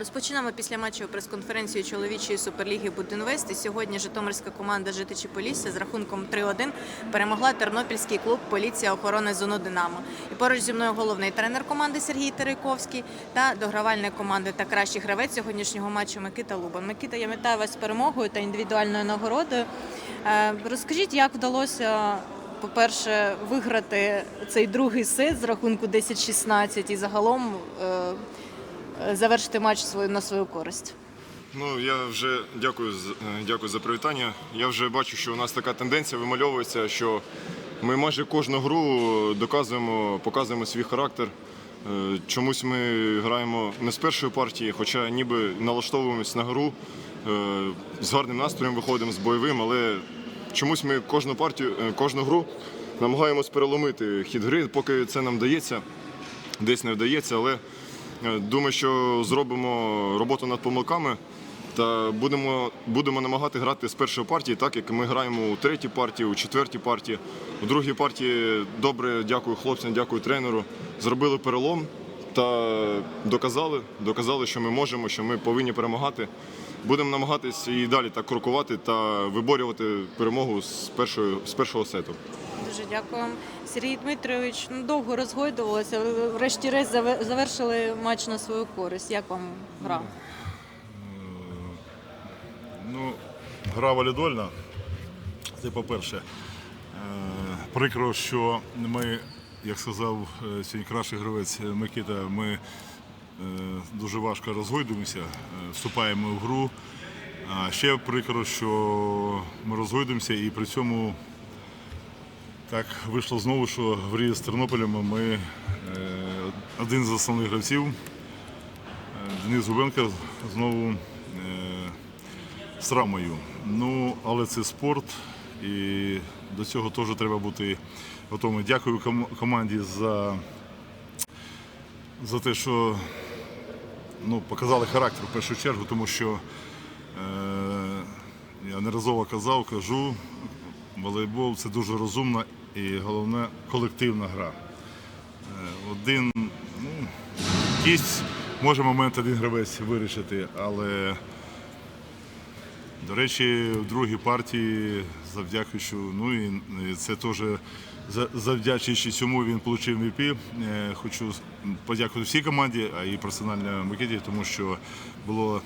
Розпочинаємо після матчу прес-конференцію чоловічої суперліги Будинвест. І сьогодні Житомирська команда Житичі Полісся з рахунком 3-1 перемогла тернопільський клуб Поліція охорони зону Динамо. І поруч зі мною головний тренер команди Сергій Терейковський та догравальник команди та кращий гравець сьогоднішнього матчу Микита Лубан. Микита, я вітаю вас з перемогою та індивідуальною нагородою. Е, Розкажіть, як вдалося. По-перше, виграти цей другий сет з рахунку 10-16 і загалом е, завершити матч свою на свою користь. Ну я вже дякую е, дякую за привітання. Я вже бачу, що у нас така тенденція вимальовується, що ми майже кожну гру доказуємо, показуємо свій характер. Е, Чомусь ми граємо не з першої партії, хоча ніби налаштовуємось на гру е, з гарним настроєм виходимо з бойовим, але чомусь ми кожну партію, кожну гру намагаємось переломити хід гри, поки це нам вдається десь не вдається, але думаю, що зробимо роботу над помилками та будемо, будемо намагати грати з першої партії, так як ми граємо у третій партії, у четвертій партії. У другій партії добре дякую хлопцям, дякую тренеру. Зробили перелом та доказали, доказали, що ми можемо, що ми повинні перемагати. Будемо намагатися і далі так крокувати та виборювати перемогу з, першої, з першого сету. Дуже дякую. Сергій Дмитрович ну, довго розгойдувалося, врешті-решт завершили матч на свою користь. Як вам гра? Ну, гра валідольна. Це по-перше. Е, Прикро, що ми, як сказав е, сьогодні кращий гравець Микита, ми е, дуже важко розгойдуємося, вступаємо в гру. А ще прикро, що ми розгойдуємося і при цьому так вийшло знову, що в грі з Тернополем ми е, один з основних гравців, е, Денис Губенко, знову е, з травмою. Ну, але це спорт, і до цього теж треба бути готовим. Дякую команді за, за те, що ну, показали характер в першу чергу, тому що е, я неразово казав, кажу, волейбол це дуже розумна і головне колективна гра. Е, Один, ну, якийсь може момент один гравець вирішити, але до речі, в другій партії, завдячуючи, ну і це теж за- завдячуючи цьому він отримав MVP. Е, Хочу подякувати всій команді, а і персонально Микиті, тому що було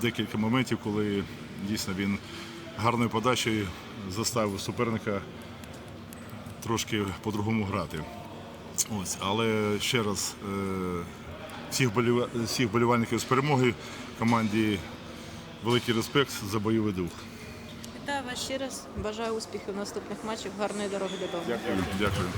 декілька моментів, коли дійсно він гарною подачею заставив суперника трошки по-другому грати. Ось, але ще раз е, всіх, боліва- всіх болівальників з перемоги команді великий респект за бойовий дух. Вітаю вас ще раз. Бажаю успіхів в наступних матчах. Гарної дороги додому. Дякую. Дякую.